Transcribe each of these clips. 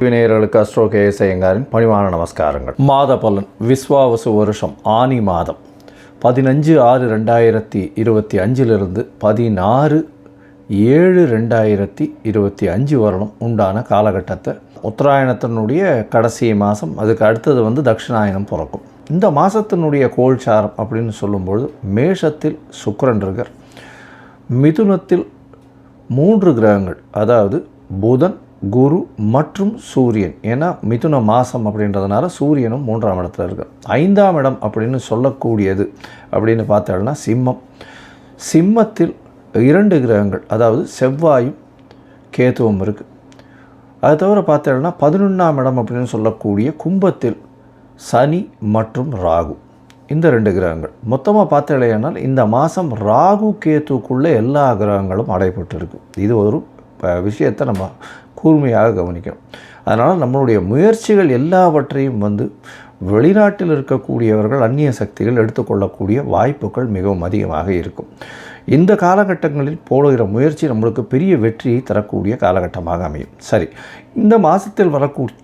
விநேயர்களுக்கு astro கேஎஸ்ஐயங்காரின் பணிவான நமஸ்காரங்கள். மாத பலன் விஸ்வாவசு வருஷம் ஆனி மாதம். பதினஞ்சு ஆறு ரெண்டாயிரத்தி இருபத்தி அஞ்சிலிருந்து பதினாறு ஏழு ரெண்டாயிரத்தி இருபத்தி அஞ்சு வருடம் உண்டான காலகட்டத்தை உத்தராயணத்தினுடைய கடைசி மாதம் அதுக்கு அடுத்தது வந்து தட்சிணாயனம் பிறக்கும். இந்த மாதத்தினுடைய கோல்சாரம் அப்படின்னு சொல்லும்பொழுது மேஷத்தில் சுக்கரன் இருக்கார். மிதுனத்தில் மூன்று கிரகங்கள் அதாவது புதன் குரு மற்றும் சூரியன். ஏன்னா மிதுன மாதம் அப்படின்றதுனால சூரியனும் மூன்றாம் இடத்துல இருக்கும் ஐந்தாம் இடம் அப்படின்னு சொல்லக்கூடியது அப்படின்னு பார்த்தோம்னா சிம்மம். சிம்மத்தில் இரண்டு கிரகங்கள் அதாவது செவ்வாயும் கேதுவும் இருக்குது அது தவிர பார்த்தோம்னா பதினொன்றாம் இடம் அப்படின்னு சொல்லக்கூடிய கும்பத்தில் சனி மற்றும் ராகு. இந்த ரெண்டு கிரகங்கள். மொத்தமாக பார்த்தலையானால் இந்த மாதம் ராகு கேத்துக்குள்ளே எல்லா கிரகங்களும் அடைபட்டு இது ஒரு விஷயத்தை நம்ம கூர்மையாக கவனிக்கணும். அதனால் நம்மளுடைய முயற்சிகள் எல்லாவற்றையும் வந்து வெளிநாட்டில் இருக்கக்கூடியவர்கள் அந்நிய சக்திகள் எடுத்துக்கொள்ளக்கூடிய வாய்ப்புகள் மிகவும் அதிகமாக இருக்கும். இந்த காலகட்டங்களில் போடுகிற முயற்சி நம்மளுக்கு பெரிய வெற்றியை தரக்கூடிய காலகட்டமாக அமையும். சரி இந்த மாதத்தில் வரக்கூடிய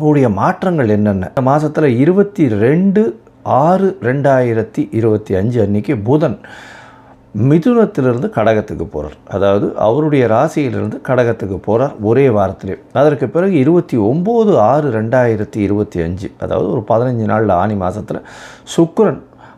கூடிய மாற்றங்கள் என்னென்ன? இந்த மாதத்தில் இருபத்தி ரெண்டு ஆறு ரெண்டாயிரத்தி இருபத்தி அஞ்சு அன்னைக்கு புதன் மிதுனத்திலிருந்து கடகத்துக்கு போகிறார் அதாவது அவருடைய ராசியிலிருந்து கடகத்துக்கு போகிறார் ஒரே வாரத்திலே. அதற்கு பிறகு இருபத்தி ஒம்பது ஆறு ரெண்டாயிரத்தி இருபத்தி அஞ்சு அதாவது ஒரு பதினஞ்சு நாளில் ஆனி மாதத்தில் சுக்கரன்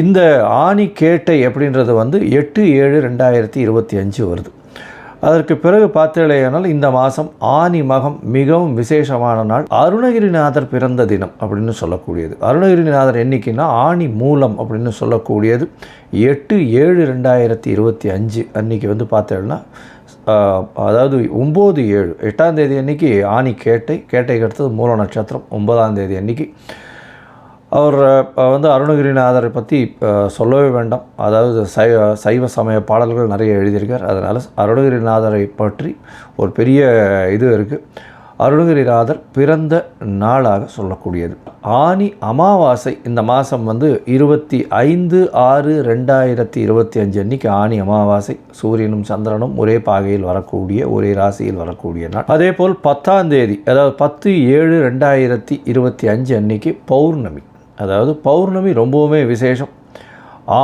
இந்த ஆணி கேட்டை அப்படின்றது வந்து எட்டு ஏழு ரெண்டாயிரத்தி இருபத்தி அஞ்சு வருது. அதற்கு பிறகு பார்த்தீங்களேனால் இந்த மாதம் ஆனி மகம் மிகவும் விசேஷமான நாள். அருணகிரிநாதர் பிறந்த தினம் அப்படின்னு சொல்லக்கூடியது. அருணகிரிநாதர் என்னைக்குன்னா ஆனி மூலம் அப்படின்னு சொல்லக்கூடியது. எட்டு ஏழு ரெண்டாயிரத்தி இருபத்தி அஞ்சு அன்னைக்கு வந்து பார்த்தேன்னா அதாவது ஒம்பது ஏழு எட்டாம் தேதி அன்னைக்கு ஆணி கேட்டை கேட்டைக்கு அடுத்தது மூல நட்சத்திரம் ஒன்பதாம் தேதி அன்னைக்கு. அவர் வந்து அருணகிரிநாதரை பற்றி சொல்லவே வேண்டாம். அதாவது சைவ சைவ சமய பாடல்கள் நிறைய எழுதியிருக்கார். அதனால் அருணகிரிநாதரை பற்றி ஒரு பெரிய இது இருக்குது அருணகிரிநாதர் பிறந்த நாளாக சொல்லக்கூடியது. ஆனி அமாவாசை இந்த மாதம் வந்து இருபத்தி ஐந்து ஆறு ரெண்டாயிரத்தி இருபத்தி அஞ்சு அன்னைக்கு ஆனி அமாவாசை. சூரியனும் சந்திரனும் ஒரே பாகையில் வரக்கூடிய ஒரே ராசியில் வரக்கூடிய நாள். அதே போல் பத்தாம் தேதி அதாவது பத்து ஏழு ரெண்டாயிரத்தி இருபத்தி அஞ்சு அன்னைக்கு பௌர்ணமி. அதாவது பௌர்ணமி ரொம்பவுமே விசேஷம்.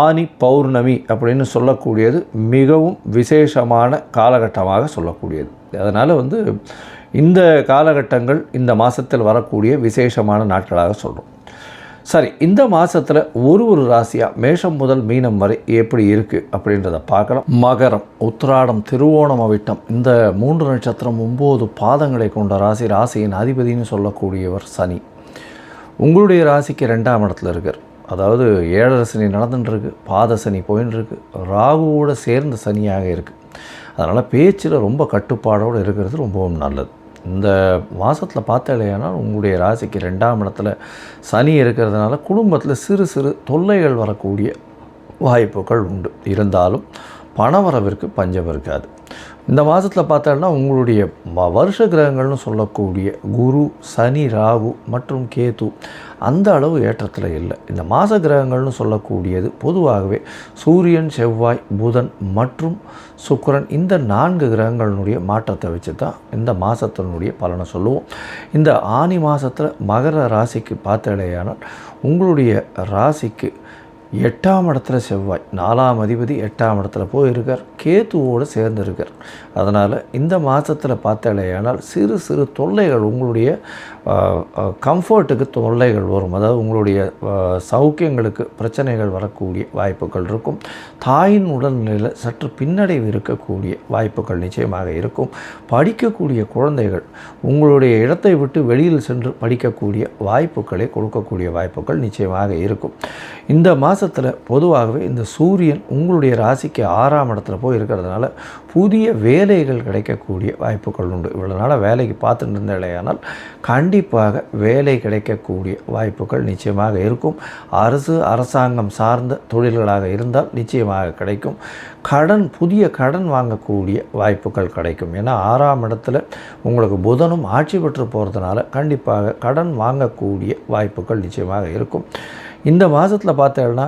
ஆனி பௌர்ணமி அப்படின்னு சொல்லக்கூடியது மிகவும் விசேஷமான காலகட்டமாக சொல்லக்கூடியது. அதனால் வந்து இந்த காலகட்டங்கள் இந்த மாதத்தில் வரக்கூடிய விசேஷமான நாட்களாக சொல்கிறோம் சரி இந்த மாதத்தில் ஒரு ஒரு ராசியாக மேஷம் முதல் மீனம் வரை எப்படி இருக்குது அப்படின்றத பார்க்கலாம். மகரம் உத்திராடம் திருவோணம் அவிட்டம் இந்த மூன்று நட்சத்திரம் ஒம்பது பாதங்களை கொண்ட ராசி ராசியின் அதிபதினு சொல்லக்கூடியவர் சனி. உங்களுடைய ராசிக்கு ரெண்டாம் இடத்துல இருக்கார். அதாவது ஏழரை சனி நடந்துட்டுருக்கு பாத சனி போயின்னு இருக்கு ராகுவோட சேர்ந்த சனியாக இருக்குது அதனால் பேச்சில் ரொம்ப கட்டுப்பாடோடு இருக்கிறது ரொம்பவும் நல்லது. இந்த மாதத்தில் பார்த்தாலேயானால் உங்களுடைய ராசிக்கு ரெண்டாம் இடத்துல சனி இருக்கிறதுனால குடும்பத்தில் சிறு சிறு தொல்லைகள் வரக்கூடிய வாய்ப்புகள் உண்டு. இருந்தாலும் பணவரவிற்கு பஞ்சம் இருக்காது. இந்த மாதத்தில் பார்த்தோன்னா உங்களுடைய வருஷ கிரகங்கள்னு சொல்லக்கூடிய குரு சனி ராகு மற்றும் கேது அந்த அளவு ஏற்றத்தில் இல்லை. இந்த மாத கிரகங்கள்னு சொல்லக்கூடியது பொதுவாகவே சூரியன் செவ்வாய் புதன் மற்றும் சுக்கரன் இந்த நான்கு கிரகங்களினுடைய மாற்றத்தை வச்சு தான் இந்த மாதத்தினுடைய பலனை சொல்லுவோம். இந்த ஆனி மாதத்தில் மகர ராசிக்கு பார்த்தடையானால் உங்களுடைய ராசிக்கு எட்டாம் இடத்துல செவ்வாய் நாலாம் அதிபதி எட்டாம் இடத்துல போயிருக்கார். கேத்துவோடு சேர்ந்துருக்கார் அதனால் இந்த மாதத்தில் பார்த்தாலேயானால் சிறு சிறு தொல்லைகள் உங்களுடைய கம்ஃபர்ட்டுக்கு தொல்லைகள் வரும். அதாவது உங்களுடைய சௌக்கியங்களுக்கு பிரச்சனைகள் வரக்கூடிய வாய்ப்புகள் இருக்கும். தாயின் உடல்நிலையில் சற்று பின்னடைவு இருக்கக்கூடிய வாய்ப்புகள் நிச்சயமாக இருக்கும். படிக்கக்கூடிய குழந்தைகள் உங்களுடைய இடத்தை விட்டு வெளியில் சென்று படிக்கக்கூடிய வாய்ப்புகளை கொடுக்கக்கூடிய வாய்ப்புகள் நிச்சயமாக இருக்கும். இந்த மாதத்தில் பொதுவாகவே இந்த சூரியன் உங்களுடைய ராசிக்கு ஆறாம் இடத்துல போய் இருக்கிறதுனால புதிய வேலைகள் கிடைக்கக்கூடிய வாய்ப்புகள் உண்டு. இவ்வளோ நாளாக வேலைக்கு பார்த்துட்டு இருந்த இல்லையானால் கண்டிப்பாக வேலை கிடைக்கக்கூடிய வாய்ப்புகள் நிச்சயமாக இருக்கும். அரசு அரசாங்கம் சார்ந்த தொழில்களாக இருந்தால் நிச்சயமாக கிடைக்கும். கடன் புதிய கடன் வாங்கக்கூடிய வாய்ப்புகள் கிடைக்கும். ஏன்னா ஆறாம் இடத்துல உங்களுக்கு புதனும் ஆட்சி பெற்று போகிறதுனால கண்டிப்பாக கடன் வாங்கக்கூடிய வாய்ப்புகள் நிச்சயமாக இருக்கும். இந்த மாதத்தில் பார்த்தேன்னா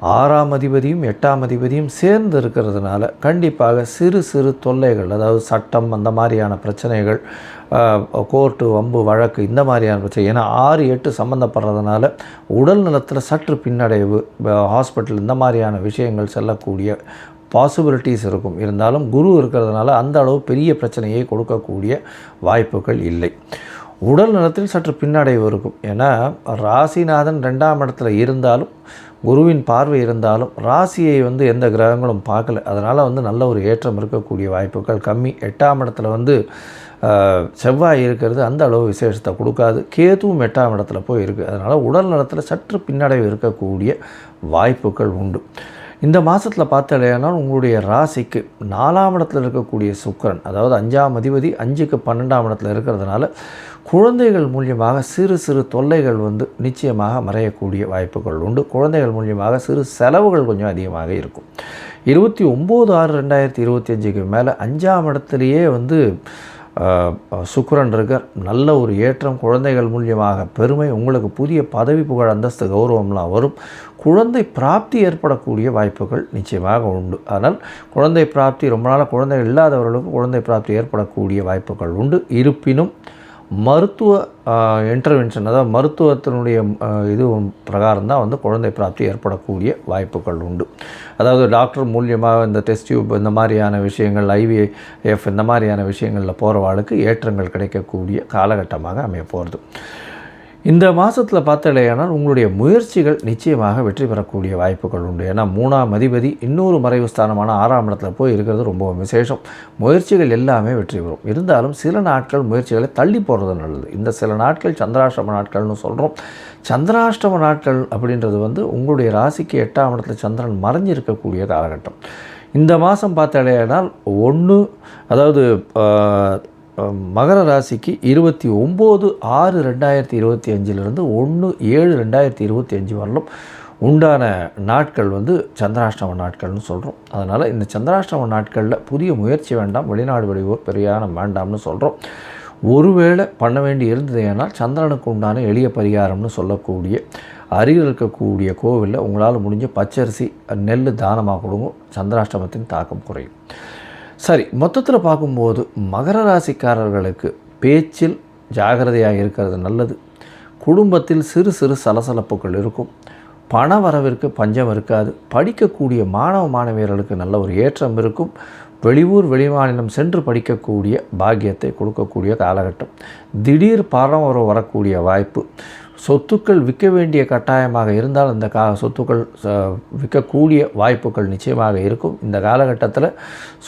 ஆறாம் அதிபதியும் எட்டாம் அதிபதியும் சேர்ந்து இருக்கிறதுனால கண்டிப்பாக சிறு சிறு தொல்லைகள் அதாவது சட்டம் அந்த மாதிரியான பிரச்சனைகள் கோர்ட்டு வம்பு வழக்கு இந்த மாதிரியான பிரச்சனை ஏன்னா ஆறு எட்டு சம்மந்தப்படுறதுனால உடல் நலத்தில் சற்று பின்னடைவு ஹாஸ்பிட்டல் இந்த மாதிரியான விஷயங்கள் செல்லக்கூடிய பாசிபிலிட்டிஸ் இருக்கும். இருந்தாலும் குரு இருக்கிறதுனால அந்த அளவு பெரிய பிரச்சனையை கொடுக்கக்கூடிய வாய்ப்புகள் இல்லை. உடல் நலத்தில் சற்று பின்னடைவு இருக்கும். ஏன்னா ராசிநாதன் ரெண்டாம் இடத்துல இருந்தாலும் குருவின் பார்வை இருந்தாலும் ராசியை வந்து எந்த கிரகங்களும் பார்க்கல. அதனால் வந்து நல்ல ஒரு ஏற்றம் இருக்கக்கூடிய வாய்ப்புகள் கம்மி. எட்டாம் இடத்துல வந்து செவ்வாய் இருக்கிறது அந்த அளவு விசேஷத்தை கொடுக்காது. கேதுவும் எட்டாம் இடத்துல போய் இருக்குது அதனால் உடல் நலத்தில் சற்று பின்னடைவு இருக்கக்கூடிய வாய்ப்புகள் உண்டு. இந்த மாதத்தில் பார்த்தலையானால் உங்களுடைய ராசிக்கு நாலாம் இடத்துல இருக்கக்கூடிய சுக்கிரன் அதாவது அஞ்சாம் அதிபதி அஞ்சுக்கு பன்னெண்டாம் இடத்துல இருக்கிறதுனால குழந்தைகள் மூலியமாக சிறு சிறு தொல்லைகள் வந்து நிச்சயமாக மறையக்கூடிய வாய்ப்புகள் உண்டு. குழந்தைகள் மூலியமாக சிறு செலவுகள் கொஞ்சம் அதிகமாக இருக்கும். இருபத்தி ஒம்பது ஆறு ரெண்டாயிரத்தி இருபத்தி அஞ்சுக்கு மேலே அஞ்சாம் இடத்துலையே வந்து சுக்கரன் இருக்கார் நல்ல ஒரு ஏற்றம் குழந்தைகள் மூலியமாக பெருமை உங்களுக்கு புதிய பதவி புகழ் அந்தஸ்து கௌரவம்லாம் வரும். குழந்தை பிராப்தி ஏற்படக்கூடிய வாய்ப்புகள் நிச்சயமாக உண்டு. அதனால் குழந்தை பிராப்தி ரொம்ப நாளாக குழந்தைகள் இல்லாதவர்களுக்கு குழந்தை பிராப்தி ஏற்படக்கூடிய வாய்ப்புகள் உண்டு. இருப்பினும் மருத்துவ இன்டர்வென்ஷன் அதாவது மருத்துவத்தினுடைய இது பிரகாரம் தான் வந்து குழந்தை பிராப்தி ஏற்படக்கூடிய வாய்ப்புகள் உண்டு. அதாவது டாக்டர் மூலியமாக இந்த டெஸ்ட் டியூப் இந்த மாதிரியான விஷயங்கள் ஐவிஎஃப் இந்த மாதிரியான விஷயங்களில் போகிறவாளுக்கு ஏற்றங்கள் கிடைக்கக்கூடிய காலகட்டமாக அமைய போகிறது இந்த மாதத்தில் பார்த்தலையானால் உங்களுடைய முயற்சிகள் நிச்சயமாக வெற்றி பெறக்கூடிய வாய்ப்புகள் உண்டு. ஏன்னா மூணாம் அதிபதி இன்னொரு மறைவு ஸ்தானமான ஆறாம் இடத்துல போய் இருக்கிறது ரொம்ப விசேஷம். முயற்சிகள் எல்லாமே வெற்றி பெறும். இருந்தாலும் சில நாட்கள் முயற்சிகளை தள்ளி போடுறது நல்லது. இந்த சில நாட்கள் சந்திராஷ்டம நாட்கள்னு சொல்கிறோம் சந்திராஷ்டம நாட்கள் அப்படின்றது வந்து உங்களுடைய ராசிக்கு எட்டாம் இடத்துல சந்திரன் மறைஞ்சிருக்கக்கூடிய காலகட்டம். இந்த மாதம் பார்த்தாலேனால் ஒன்று அதாவது மகர ராசிக்கு இருபத்தி ஒம்பது ஆறு ரெண்டாயிரத்தி இருபத்தி அஞ்சிலிருந்து ஒன்று ஏழு ரெண்டாயிரத்தி இருபத்தி அஞ்சு வரலும் உண்டான நாட்கள் வந்து சந்திராஷ்டம நாட்கள்னு சொல்கிறோம் அதனால் இந்த சந்திராஷ்டம நாட்களில் புதிய முயற்சி வேண்டாம் வெளிநாடு வெளியூர் பிரயாணம் வேண்டாம்னு சொல்கிறோம் ஒருவேளை பண்ண வேண்டி இருந்தது ஏனால் சந்திரனுக்கு உண்டான எளிய பரிகாரம்னு சொல்லக்கூடிய அருகில் இருக்கக்கூடிய கோவிலில் உங்களால் முடிஞ்ச பச்சரிசி நெல் தானமாக கொடுங்க சந்திராஷ்டமத்தின் தாக்கம் குறையும். சரி மொத்தத்தில் பார்க்கும்போது மகர ராசிக்காரர்களுக்கு பேச்சில் ஜாகிரதையாக இருக்கிறது நல்லது. குடும்பத்தில் சிறு சிறு சலசலப்புகள் இருக்கும். பண வரவிற்கு பஞ்சம் இருக்காது. படிக்கக்கூடிய மாணவ மாணவியர்களுக்கு நல்ல ஒரு ஏற்றம் இருக்கும். வெளியூர் வெளிமாநிலம் சென்று படிக்கக்கூடிய பாக்கியத்தை கொடுக்கக்கூடிய காலகட்டம். திடீர் பணம் வரக்கூடிய வாய்ப்பு. சொத்துக்கள் விற்க வேண்டிய கட்டாயமாக இருந்தால் இந்த கா சொத்துக்கள் ச- விற்கக்கூடிய வாய்ப்புகள் நிச்சயமாக இருக்கும். இந்த காலகட்டத்தில்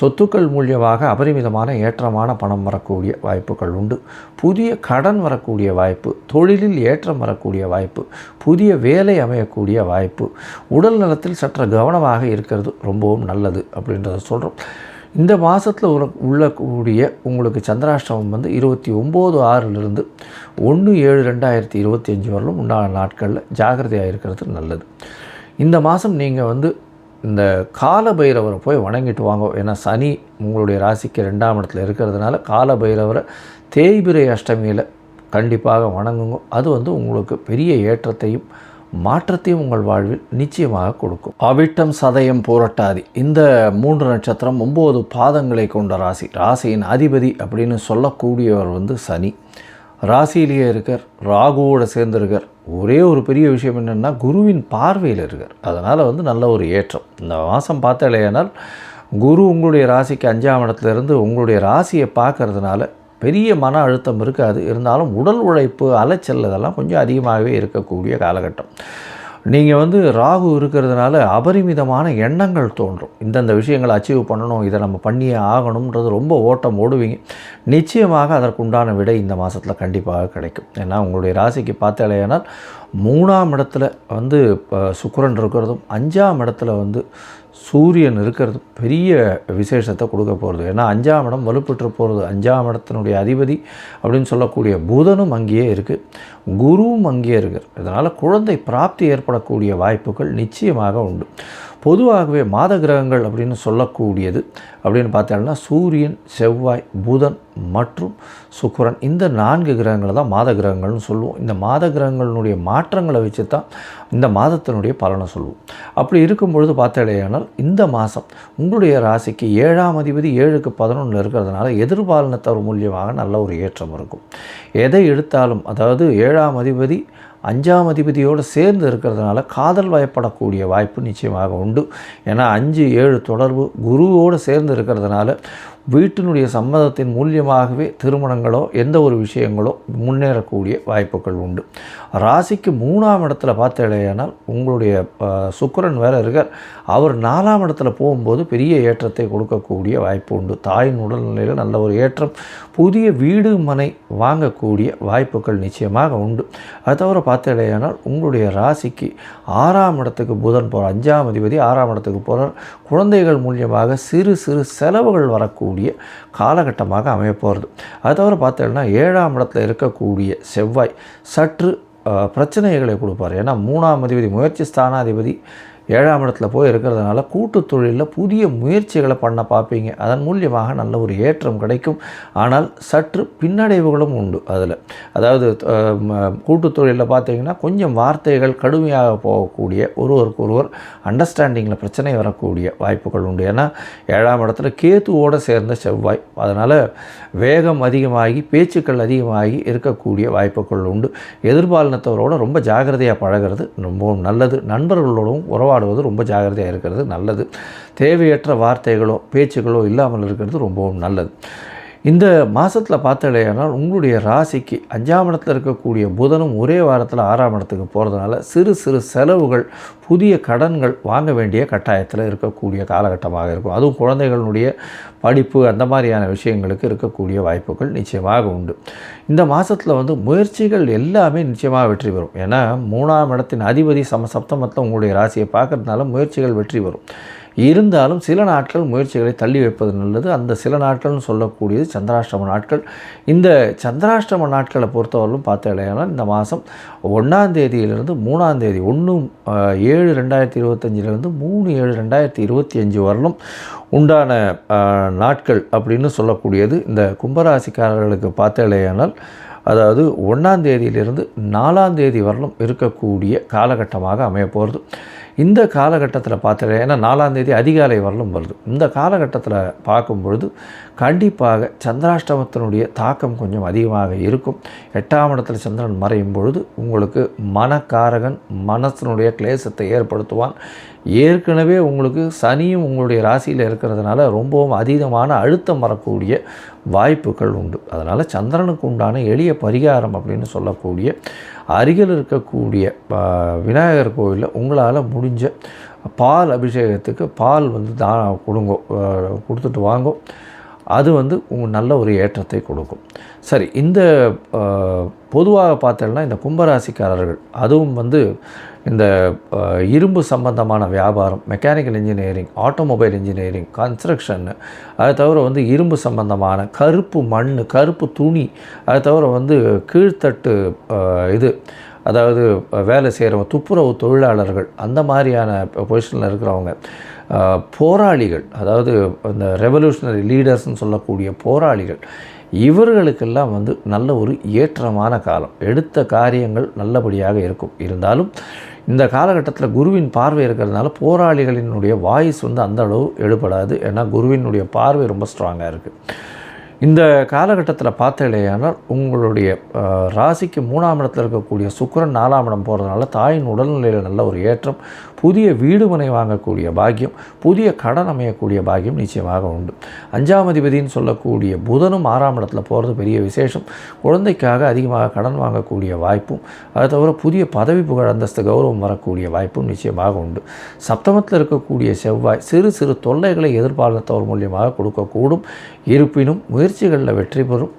சொத்துக்கள் மூலியமாக அபரிமிதமான ஏற்றமான பணம் வரக்கூடிய வாய்ப்புகள் உண்டு. புதிய கடன் வரக்கூடிய வாய்ப்பு தொழிலில் ஏற்றம் வரக்கூடிய வாய்ப்பு புதிய வேலை அமையக்கூடிய வாய்ப்பு உடல் நலத்தில் சற்று கவனமாக இருக்கிறது ரொம்பவும் நல்லது அப்படின்றத சொல்கிறோம் இந்த மாதத்தில் உள்ள உள்ளக்கூடிய உங்களுக்கு சந்திராஷ்டமம் வந்து இருபத்தி ஒம்பது ஆறிலிருந்து ஒன்று ஏழு ரெண்டாயிரத்தி இருபத்தி அஞ்சு வரலும் உண்டான நாட்களில் ஜாகிரதையாக இருக்கிறது நல்லது. இந்த மாதம் நீங்கள் வந்து இந்த கால பைரவரை போய் வணங்கிட்டு வாங்க. ஏன்னா சனி உங்களுடைய ராசிக்கு ரெண்டாம் இடத்துல இருக்கிறதுனால கால பைரவரை தேய்பிரை அஷ்டமியில் கண்டிப்பாக வணங்குங்க. அது வந்து உங்களுக்கு பெரிய ஏற்றத்தையும் மாற்றத்தையும் உங்கள் வாழ்வில் நிச்சயமாக கொடுக்கும். அவிட்டம் சதயம் புரட்டாதி. இந்த மூன்று நட்சத்திரம் ஒம்பது பாதங்களை கொண்ட ராசி. ராசியின் அதிபதி அப்படின்னு சொல்லக்கூடியவர் வந்து சனி. ராசியிலேயே இருக்கார். ராகுவோட சேர்ந்திருக்கார். ஒரே ஒரு பெரிய விஷயம் என்னென்னா குருவின் பார்வையில் இருக்கார். அதனால் வந்து நல்ல ஒரு ஏற்றம். இந்த மாதம் பார்த்தாலேயானால் குரு உங்களுடைய ராசிக்கு அஞ்சாம் இடத்துலேருந்து உங்களுடைய ராசியை பார்க்கறதுனால பெரிய மன அழுத்தம் இருக்காது இருந்தாலும் உடல் உழைப்பு அலைச்சல் இதெல்லாம் கொஞ்சம் அதிகமாகவே இருக்கக்கூடிய காலகட்டம். நீங்கள் வந்து ராகு இருக்கிறதுனால அபரிமிதமான எண்ணங்கள் தோன்றும். இந்தந்த விஷயங்களை அச்சீவ் பண்ணணும் இதை நம்ம பண்ணியே ஆகணுன்றது ரொம்ப ஓட்டம் ஓடுவீங்க. நிச்சயமாக அதற்குண்டான விடை இந்த மாதத்தில் கண்டிப்பாக கிடைக்கும். ஏன்னா உங்களுடைய ராசிக்கு பார்த்தாலேயானால் மூணாம் இடத்துல வந்து இப்போ இருக்கிறதும் அஞ்சாம் இடத்துல வந்து சூரியன் இருக்கிறது பெரிய விசேஷத்தை கொடுக்க போகிறது. ஏன்னா அஞ்சாம் இடம் வலுப்பெற்று போகிறது. அஞ்சாம் இடத்தினுடைய அதிபதி அப்படின்னு சொல்லக்கூடிய புதனும் அங்கேயே இருக்குது குருவும் அங்கேயே இருக்குது இதனால் குழந்தை பிராப்தி ஏற்படக்கூடிய வாய்ப்புகள் நிச்சயமாக உண்டு. பொதுவாகவே மாத கிரகங்கள் அப்படின்னு சொல்லக்கூடியது. அப்படின்னு பார்த்தோம்னா சூரியன் செவ்வாய் புதன் மற்றும் சுக்கரன் இந்த நான்கு கிரகங்களை தான் மாத கிரகங்கள்னு சொல்லுவோம். இந்த மாத கிரகங்களினுடைய மாற்றங்களை வச்சு தான் இந்த மாதத்தினுடைய பலனை சொல்லுவோம். அப்படி இருக்கும் பொழுது பார்த்தடையானால் இந்த மாதம் உங்களுடைய ராசிக்கு ஏழாம் அதிபதி ஏழுக்கு பதினொன்றில் இருக்கிறதுனால எதிர்பாலனத்தவர் மூலியமாக நல்ல ஒரு ஏற்றம் இருக்கும். எதை எடுத்தாலும் அதாவது ஏழாம் அதிபதி அஞ்சாம் அதிபதியோடு சேர்ந்து இருக்கிறதுனால காதல் வயப்படக்கூடிய வாய்ப்பு நிச்சயமாக உண்டு. ஏன்னா அஞ்சு ஏழு தொடர்பு குருவோடு சேர்ந்து இருக்கிறதுனால வீட்டினுடைய சம்மதத்தின் மூலியமாகவே திருமணங்களோ எந்த ஒரு விஷயங்களோ முன்னேறக்கூடிய வாய்ப்புகள் உண்டு. ராசிக்கு மூணாம் இடத்துல பார்த்தேனால் உங்களுடைய சுக்கரன் சுக்கிரன் வேற இருக்கார். அவர் நாலாம் இடத்துல போகும்போது பெரிய ஏற்றத்தை கொடுக்கக்கூடிய வாய்ப்பு உண்டு. தாயின் உடல்நிலையில் நல்ல ஒரு ஏற்றம் புதிய வீடு மனை வாங்கக்கூடிய வாய்ப்புகள் நிச்சயமாக உண்டு. அது தவிர பார்த்தேனால் உங்களுடைய ராசிக்கு ஆறாம் இடத்துக்கு புதன் போகிறார் அஞ்சாம் அதிபதி ஆறாம் இடத்துக்கு போகிறார் குழந்தைகள் மூலியமாக சிறு சிறு செலவுகள் வரக்கூடிய காலகட்டமாக அமையப்போகிறது. அது தவிர பார்த்தோம்னா ஏழாம் இடத்துல இருக்கக்கூடிய செவ்வாய் சற்று பிரச்சனைகளை கொடுப்பார். ஏன்னா மூணாம் அதிபதி முயற்சி ஸ்தானாதிபதி ஏழாம் இடத்துல போய் இருக்கிறதுனால கூட்டு தொழிலில் புதிய முயற்சிகளை பண்ண பார்ப்பீங்க. அதன் மூலியமாக நல்ல ஒரு ஏற்றம் கிடைக்கும். ஆனால் சற்று பின்னடைவுகளும் உண்டு அதில். அதாவது கூட்டு தொழிலில் பார்த்தீங்கன்னா கொஞ்சம் வார்த்தைகள் கடுமையாக போகக்கூடிய ஒருவருக்கு ஒருவர் அண்டர்ஸ்டாண்டிங்கில் பிரச்சனை வரக்கூடிய வாய்ப்புகள் உண்டு. ஏன்னா ஏழாம் இடத்துல கேத்துவோடு சேர்ந்த செவ்வாய். அதனால் வேகம் அதிகமாகி பேச்சுக்கள் அதிகமாகி இருக்கக்கூடிய வாய்ப்புகள் உண்டு. எதிர்பாலினத்தவரோட ரொம்ப ஜாகிரதையாக பழகிறது ரொம்பவும் நல்லது. நண்பர்களோடும் உறவாடுவது ரொம்ப ஜாகிரதையாக இருக்கிறது நல்லது. தேவையற்ற வார்த்தைகளோ பேச்சுகளோ இல்லாமல் இருக்கிறது ரொம்பவும் நல்லது. இந்த மாதத்தில் பார்த்தாலேயானால் உங்களுடைய ராசிக்கு அஞ்சாம் இடத்துல இருக்கக்கூடிய புதனும் ஒரே வாரத்தில் ஆறாம் இடத்துக்கு போகிறதுனால சிறு சிறு செலவுகள் புதிய கடன்கள் வாங்க வேண்டிய கட்டாயத்தில் இருக்கக்கூடிய காலகட்டமாக இருக்கும். அதுவும் குழந்தைகளுடைய படிப்பு அந்த மாதிரியான விஷயங்களுக்கு இருக்கக்கூடிய வாய்ப்புகள் நிச்சயமாக உண்டு. இந்த மாதத்தில் வந்து முயற்சிகள் எல்லாமே நிச்சயமாக வெற்றி பெறும். ஏன்னா மூணாம் இடத்தின் அதிபதி சம சப்தமத்தில் உங்களுடைய ராசியை பார்க்கறதுனால முயற்சிகள் வெற்றி பெறும். இருந்தாலும் சில நாட்கள் முயற்சிகளை தள்ளி வைப்பது நல்லது. அந்த சில நாட்கள்னு சொல்லக்கூடியது சந்திராஷ்டம நாட்கள். இந்த சந்திராஷ்டம நாட்களை பொறுத்தவரையிலும் பார்த்தீங்கன்னா இந்த மாதம் ஒன்றாம் தேதியிலிருந்து மூணாம் தேதி ஒன்று ஏழு ரெண்டாயிரத்தி இருபத்தஞ்சிலிருந்து மூணு ஏழு ரெண்டாயிரத்தி இருபத்தி அஞ்சு வரலும் உண்டான நாட்கள் அப்படின்னு சொல்லக்கூடியது. இந்த கும்பராசிக்காரர்களுக்கு பார்த்தேலையானால் அதாவது ஒன்றாம் தேதியிலிருந்து நாலாம் தேதி வரலும் இருக்கக்கூடிய காலகட்டமாக அமைய போகிறது இந்த காலகட்டத்தில் பார்த்துட்டு ஏன்னா நாலாம் தேதி அதிகாலை வரலும் வருது. இந்த காலகட்டத்தில் பார்க்கும் பொழுது கண்டிப்பாக சந்திராஷ்டமத்தினுடைய தாக்கம் கொஞ்சம் அதிகமாக இருக்கும். எட்டாம் இடத்துல சந்திரன் மறையும் பொழுது உங்களுக்கு மனக்காரகன் மனசனுடைய கிளேசத்தை ஏற்படுத்துவான். ஏற்கனவே உங்களுக்கு சனியும் உங்களுடைய ராசியில் இருக்கிறதுனால ரொம்பவும் அதீதமான அழுத்தம் வரக்கூடிய வாய்ப்புகள் உண்டு. அதனால் சந்திரனுக்கு உண்டான எளிய பரிகாரம் அப்படின்னு சொல்லக்கூடிய அருகில் இருக்கக்கூடிய விநாயகர் கோவிலில் உங்களால் முடிஞ்ச பால் அபிஷேகத்துக்கு பால் வந்து தான் கொடுங்கோ கொடுத்துட்டு வாங்கோ. அது வந்து உங்கள் நல்ல ஒரு ஏற்றத்தை கொடுக்கும். சரி இந்த பொதுவாக பார்த்தோம்னா இந்த கும்பராசிக்காரர்கள் அதுவும் வந்து இந்த இரும்பு சம்பந்தமான வியாபாரம் mechanical engineering automobile engineering construction அதை தவிர வந்து இரும்பு சம்பந்தமான கருப்பு மண் கருப்பு துணி அதை தவிர வந்து கீழ்த்தட்டு இது அதாவது வேலை செய்கிறவங்க துப்புரவு தொழிலாளர்கள் அந்த மாதிரியான பொசிஷனில் இருக்கிறவங்க போராளிகள் அதாவது இந்த ரெவல்யூஷனரி லீடர்ஸ்னு சொல்லக்கூடிய போராளிகள் இவர்களுக்கெல்லாம் வந்து நல்ல ஒரு ஏற்றமான காலம். எடுத்த காரியங்கள் நல்லபடியாக இருக்கும். இருந்தாலும் இந்த காலகட்டத்தில் குருவின் பார்வை இருக்கிறதுனால போராளிகளினுடைய வாய்ஸ் வந்து அந்த அளவு எடுபடாது ஏன்னா குருவினுடைய பார்வை ரொம்ப ஸ்ட்ராங்காக இருக்குது இந்த காலகட்டத்தில் பார்த்தலையானால் உங்களுடைய ராசிக்கு மூணாம் இடத்தில் இருக்கக்கூடிய சுக்கரன் நாலாம் இடம் போகிறதுனால தாயின் உடல்நிலையில் நல்ல ஒரு ஏற்றம் புதிய வீடு மனை வாங்கக்கூடிய பாக்கியம் புதிய கடன் அமையக்கூடிய பாக்கியம் நிச்சயமாக உண்டு. அஞ்சாம் அதிபதின்னு சொல்லக்கூடிய புதனும் ஆறாம் இடத்துல போகிறது பெரிய விசேஷம். குழந்தைக்காக அதிகமாக கடன் வாங்கக்கூடிய வாய்ப்பும் அதை தவிர புதிய பதவி புகழ் அந்தஸ்து கௌரவம் வரக்கூடிய வாய்ப்பும் நிச்சயமாக உண்டு. சப்தமத்தில் இருக்கக்கூடிய செவ்வாய் சிறு சிறு தொல்லைகளை எதிர்பார்த்தவர் மூலியமாக கொடுக்கக்கூடும். இருப்பினும் முயற்சிகளில் வெற்றி பெறும்.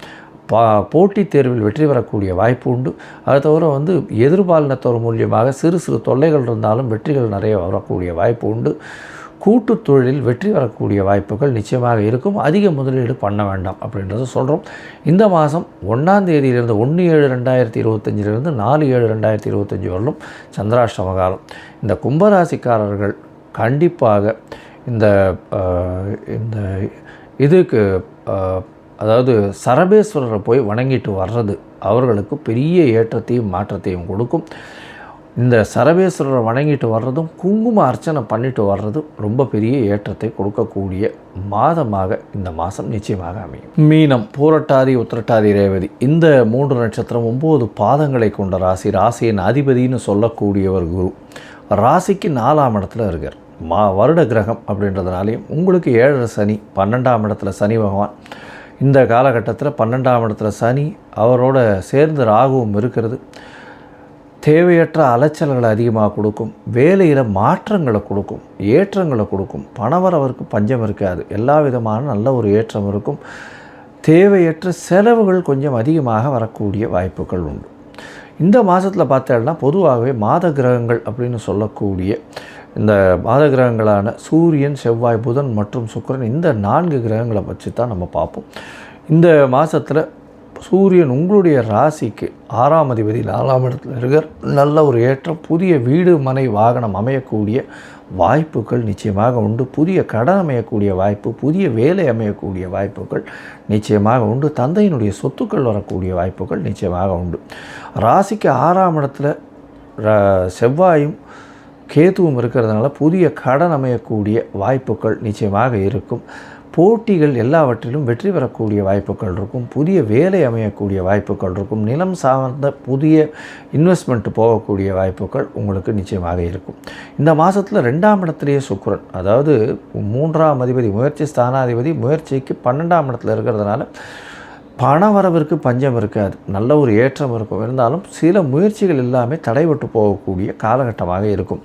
பா போட்டித் தேர்வில் வெற்றி பெறக்கூடிய வாய்ப்பு உண்டு. அதை தவிர வந்து எதிர்பாலினத்தோர் மூலியமாக சிறு சிறு தொல்லைகள் இருந்தாலும் வெற்றிகள் நிறைய வரக்கூடிய வாய்ப்பு உண்டு. கூட்டு தொழிலில் வெற்றி வரக்கூடிய வாய்ப்புகள் நிச்சயமாக இருக்கும். அதிக முதலீடு பண்ண வேண்டாம் அப்படின்றத சொல்கிறோம் இந்த மாதம் ஒன்றாம் தேதியிலிருந்து ஒன்று ஏழு ரெண்டாயிரத்தி இருபத்தஞ்சிலிருந்து நாலு ஏழு ரெண்டாயிரத்தி இருபத்தஞ்சி வரலும் சந்திராஷ்டம காலம் இந்த கும்பராசிக்காரர்கள் கண்டிப்பாக இந்த இந்த இதுக்கு அதாவது சரபேஸ்வரரை போய் வணங்கிட்டு வர்றது அவர்களுக்கு பெரிய ஏற்றத்தையும் மாற்றத்தையும் கொடுக்கும். இந்த சரபேஸ்வரரை வணங்கிட்டு வர்றதும் குங்கும அர்ச்சனை பண்ணிட்டு வர்றதும் ரொம்ப பெரிய ஏற்றத்தை கொடுக்கக்கூடிய மாதமாக இந்த மாதம் நிச்சயமாக அமையும். மீனம் பூரட்டாதி உத்திரட்டாதி ரேவதி. இந்த மூன்று நட்சத்திரம் ஒம்பது பாதங்களை கொண்ட ராசி ராசியின் அதிபதின்னு சொல்லக்கூடியவர் குரு. ராசிக்கு நாலாம் இடத்துல இருக்கார். மா வருட கிரகம் அப்படின்றதுனாலையும் உங்களுக்கு ஏழரை சனி பன்னெண்டாம் இடத்துல சனி பகவான். இந்த காலகட்டத்தில் பன்னெண்டாம் இடத்துல சனி அவரோட சேர்ந்து ராகுவும் இருக்கிறது. தேவையற்ற அலைச்சல்களை அதிகமாக கொடுக்கும். வேலையில் மாற்றங்களை கொடுக்கும். ஏற்றங்களை கொடுக்கும். பணவரவருக்கு பஞ்சம் இருக்காது. எல்லா விதமான நல்ல ஒரு ஏற்றம் இருக்கும். தேவையற்ற செலவுகள் கொஞ்சம் அதிகமாக வரக்கூடிய வாய்ப்புகள் உண்டு. இந்த மாதத்தில் பார்த்தோம்னா பொதுவாகவே மாத கிரகங்கள் அப்படின்னு சொல்லக்கூடிய இந்த மாத கிரகங்களான சூரியன் செவ்வாய் புதன் மற்றும் சுக்கிரன் இந்த நான்கு கிரகங்களை வச்சு தான் நம்ம பார்ப்போம். இந்த மாதத்தில் சூரியன் உங்களுடைய ராசிக்கு ஆறாம் அதிபதி நாலாம் இடத்துல இருக்கிற நல்ல ஒரு ஏற்றம் புதிய வீடு மனை வாகனம் அமையக்கூடிய வாய்ப்புகள் நிச்சயமாக உண்டு. புதிய கடன் அமையக்கூடிய வாய்ப்பு புதிய வேலை அமையக்கூடிய வாய்ப்புகள் நிச்சயமாக உண்டு. தந்தையினுடைய சொத்துக்கள் வரக்கூடிய வாய்ப்புகள் நிச்சயமாக உண்டு. ராசிக்கு ஆறாம் இடத்துல செவ்வாயும் கேதுவும் இருக்கிறதுனால புதிய கடன் அமையக்கூடிய வாய்ப்புகள் நிச்சயமாக இருக்கும். போட்டிகள் எல்லாவற்றிலும் வெற்றி பெறக்கூடிய வாய்ப்புகள் இருக்கும். புதிய வேலை அமையக்கூடிய வாய்ப்புகள் இருக்கும். நிலம் சார்ந்த புதிய இன்வெஸ்ட்மெண்ட் போகக்கூடிய வாய்ப்புகள் உங்களுக்கு நிச்சயமாக இருக்கும். இந்த மாதத்தில் ரெண்டாம் இடத்துலேயே சுக்கரன் அதாவது மூன்றாம் அதிபதி முயற்சி ஸ்தானாதிபதி முயற்சிக்கு பன்னெண்டாம் இடத்துல இருக்கிறதுனால பண வரவிற்கு பஞ்சம் இருக்காது. நல்ல ஒரு ஏற்றம் இருக்கும். இருந்தாலும் சில முயற்சிகள் எல்லாமே தடைபட்டு போகக்கூடிய காலகட்டமாக இருக்கும்.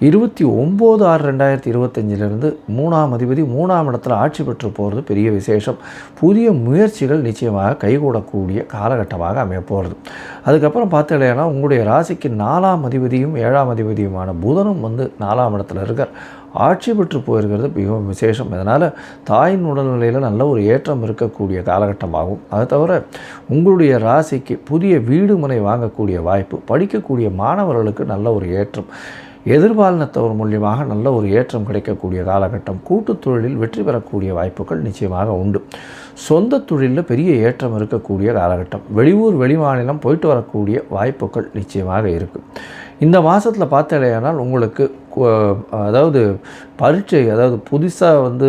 இருபத்தி ஒம்பது ஆறு ரெண்டாயிரத்தி இருபத்தஞ்சிலிருந்து மூணாம் அதிபதி மூணாம் இடத்துல ஆட்சி பெற்று போகிறது பெரிய விசேஷம். புதிய முயற்சிகள் நிச்சயமாக கைகூடக்கூடிய காலகட்டமாக அமைய போகிறது அதுக்கப்புறம் பார்த்தீங்கன்னா உங்களுடைய ராசிக்கு நாலாம் அதிபதியும் ஏழாம் அதிபதியுமான புதனும் வந்து நாலாம் இடத்துல இருக்கார். ஆட்சி பெற்று போயிருக்கிறது மிகவும் விசேஷம். இதனால் தாயின் உடல்நிலையில் நல்ல ஒரு ஏற்றம் இருக்கக்கூடிய காலகட்டமாகும். அது தவிர உங்களுடைய ராசிக்கு புதிய வீடு முனை வாங்கக்கூடிய வாய்ப்பு படிக்கக்கூடிய மாணவர்களுக்கு நல்ல ஒரு ஏற்றம் எதிர்பாலினத்தவர் மூலியமாக நல்ல ஒரு ஏற்றம் கிடைக்கக்கூடிய காலகட்டம் கூட்டுத் தொழிலில் வெற்றி பெறக்கூடிய வாய்ப்புகள் நிச்சயமாக உண்டு. சொந்த தொழிலில் பெரிய ஏற்றம் இருக்கக்கூடிய காலகட்டம் வெளியூர் வெளிமாநிலம் போயிட்டு வரக்கூடிய வாய்ப்புகள் நிச்சயமாக இருக்குது இந்த மாதத்தில் பார்த்தலையானால் உங்களுக்கு அதாவது பரீட்சை அதாவது புதுசாக வந்து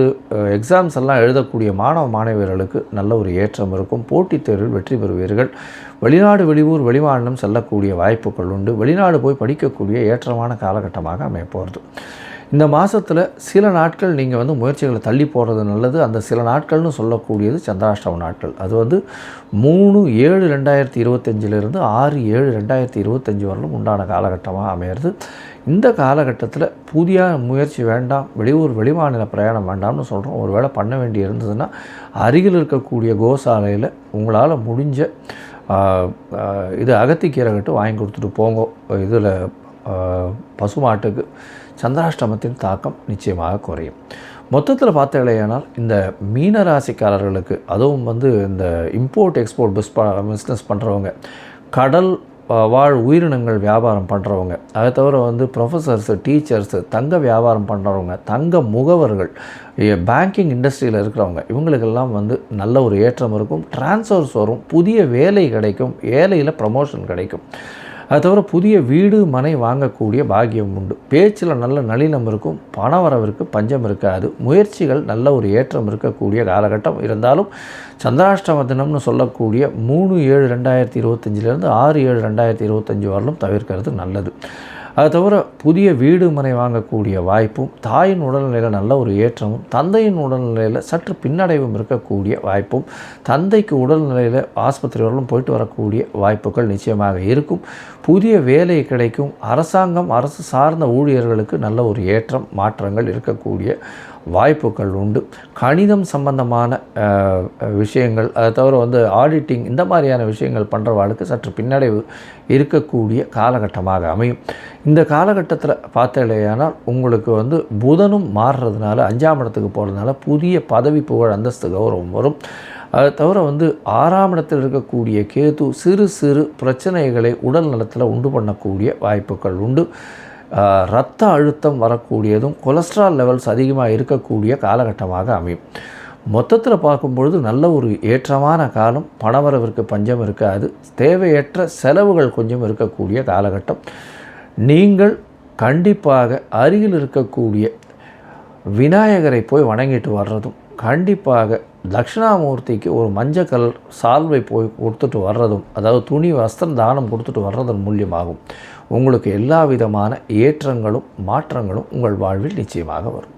எக்ஸாம்ஸ் எல்லாம் எழுதக்கூடிய மாணவ மாணவியர்களுக்கு நல்ல ஒரு ஏற்றம் இருக்கும். போட்டித் தேர்வில் வெற்றி பெறுவீர்கள். வெளிநாடு வெளியூர் வெளிமாநிலம் செல்லக்கூடிய வாய்ப்புகள் உண்டு. வெளிநாடு போய் படிக்கக்கூடிய ஏற்றமான காலகட்டமாக அமைய போகிறது இந்த மாதத்தில் சில நாட்கள் நீங்கள் வந்து முயற்சிகளை தள்ளி போடுறது நல்லது. அந்த சில நாட்கள்னு சொல்லக்கூடியது சந்திராஷ்டம நாட்கள். அது வந்து மூணு ஏழு ரெண்டாயிரத்தி இருபத்தஞ்சிலிருந்து ஆறு ஏழு ரெண்டாயிரத்தி இருபத்தஞ்சி வரலும் உண்டான காலகட்டமாக அமையிறது. இந்த காலகட்டத்தில் புதிய முயற்சி வேண்டாம் வெளியூர் வெளிமாநில பிரயாணம் வேண்டாம்னு சொல்கிறோம் ஒரு வேளை பண்ண வேண்டி இருந்ததுன்னா அருகில் இருக்கக்கூடிய கோசாலையில் உங்களால் முடிஞ்ச இது அகத்திக்கீரை கட்டு வாங்கி கொடுத்துட்டு போங்க. இதில் பசுமாட்டுக்கு சந்திராஷ்டமத்தின் தாக்கம் நிச்சயமாக குறையும். மொத்தத்தில் பார்த்தீங்களேனால் இந்த மீன ராசிக்காரர்களுக்கு அதுவும் வந்து இந்த இம்போர்ட் எக்ஸ்போர்ட் பிஸ் பிஸ்னஸ் பண்ணுறவங்க கடல் வாழ் உயிரினங்கள் வியாபாரம் பண்ணுறவங்க அதை தவிர வந்து ப்ரொஃபஸர்ஸு டீச்சர்ஸு தங்க வியாபாரம் பண்ணுறவங்க தங்க முகவர்கள் பேங்கிங் இண்டஸ்ட்ரியில் இருக்கிறவங்க இவங்களுக்கெல்லாம் வந்து நல்ல ஒரு ஏற்றம் இருக்கும். டிரான்ஸ்ஃபர்ஸ் வரும். புதிய வேலை கிடைக்கும். வேலையில் ப்ரமோஷன் கிடைக்கும். அது தவிர புதிய வீடு மனை வாங்கக்கூடிய பாக்கியம் உண்டு. பேச்சில் நல்ல நளினம் இருக்கும் பணவரவிற்கு பஞ்சம் இருக்காது. முயற்சிகள் நல்ல ஒரு ஏற்றம் இருக்கக்கூடிய காலகட்டம். இருந்தாலும் சந்திராஷ்டம தினம்னு சொல்லக்கூடிய மூணு ஏழு ரெண்டாயிரத்தி இருபத்தஞ்சிலேருந்து ஆறு ஏழு ரெண்டாயிரத்தி இருபத்தஞ்சி வரலும் தவிர்க்கிறது நல்லது. அது தவிர புதிய வீடு மனை வாங்கக்கூடிய வாய்ப்பும் தாயின் உடல்நிலையில் நல்ல ஒரு ஏற்றமும் தந்தையின் உடல்நிலையில் சற்று பின்னடைவும் இருக்கக்கூடிய வாய்ப்பும் தந்தைக்கு உடல்நிலையில் ஆஸ்பத்திரி வரலும் போயிட்டு வரக்கூடிய வாய்ப்புகள் நிச்சயமாக இருக்கும். புதிய வேலை கிடைக்கும். அரசாங்கம் அரசு சார்ந்த ஊழியர்களுக்கு நல்ல ஒரு ஏற்றம் மாற்றங்கள் இருக்கக்கூடிய வாய்ப்புகள் உண்டு. கணிதம் சம்பந்தமான விஷயங்கள் அதை தவிர வந்து ஆடிட்டிங் இந்த மாதிரியான விஷயங்கள் பண்ணுறவாளுக்கு சற்று பின்னடைவு இருக்கக்கூடிய காலகட்டமாக அமையும். இந்த காலகட்டத்தில் பார்த்தலையானால் உங்களுக்கு வந்து புதனும் மாறுறதுனால அஞ்சாம் இடத்துக்கு போகிறதுனால புதிய பதவி புகழ் அந்தஸ்து கௌரவம் வரும். அதை தவிர வந்து ஆறாம் இடத்தில் இருக்கக்கூடிய கேது சிறு சிறு பிரச்சனைகளை உடல் நலத்தில் உண்டு பண்ணக்கூடிய வாய்ப்புகள் உண்டு. இரத்த அழுத்தம் வரக்கூடியதும் கொலஸ்ட்ரால் லெவல்ஸ் அதிகமாக இருக்கக்கூடிய காலகட்டமாக அமையும். மொத்தத்தில் பார்க்கும்பொழுது நல்ல ஒரு ஏற்றமான காலம் பணவரவிற்கு பஞ்சம் இருக்காது. தேவையற்ற செலவுகள் கொஞ்சம் இருக்கக்கூடிய காலகட்டம். நீங்கள் கண்டிப்பாக அருகில் இருக்கக்கூடிய விநாயகரை போய் வணங்கிட்டு வர்றதும் கண்டிப்பாக தட்சிணாமூர்த்திக்கு ஒரு மஞ்சள் கலர் சால்வை போய் கொடுத்துட்டு வர்றதும் அதாவது துணி வஸ்திரம் தானம் கொடுத்துட்டு வர்றதன் மூலியமாகும். உங்களுக்கு எல்லா விதமான ஏற்றங்களும் மாற்றங்களும் உங்கள் வாழ்வில் நிச்சயமாக வரும்.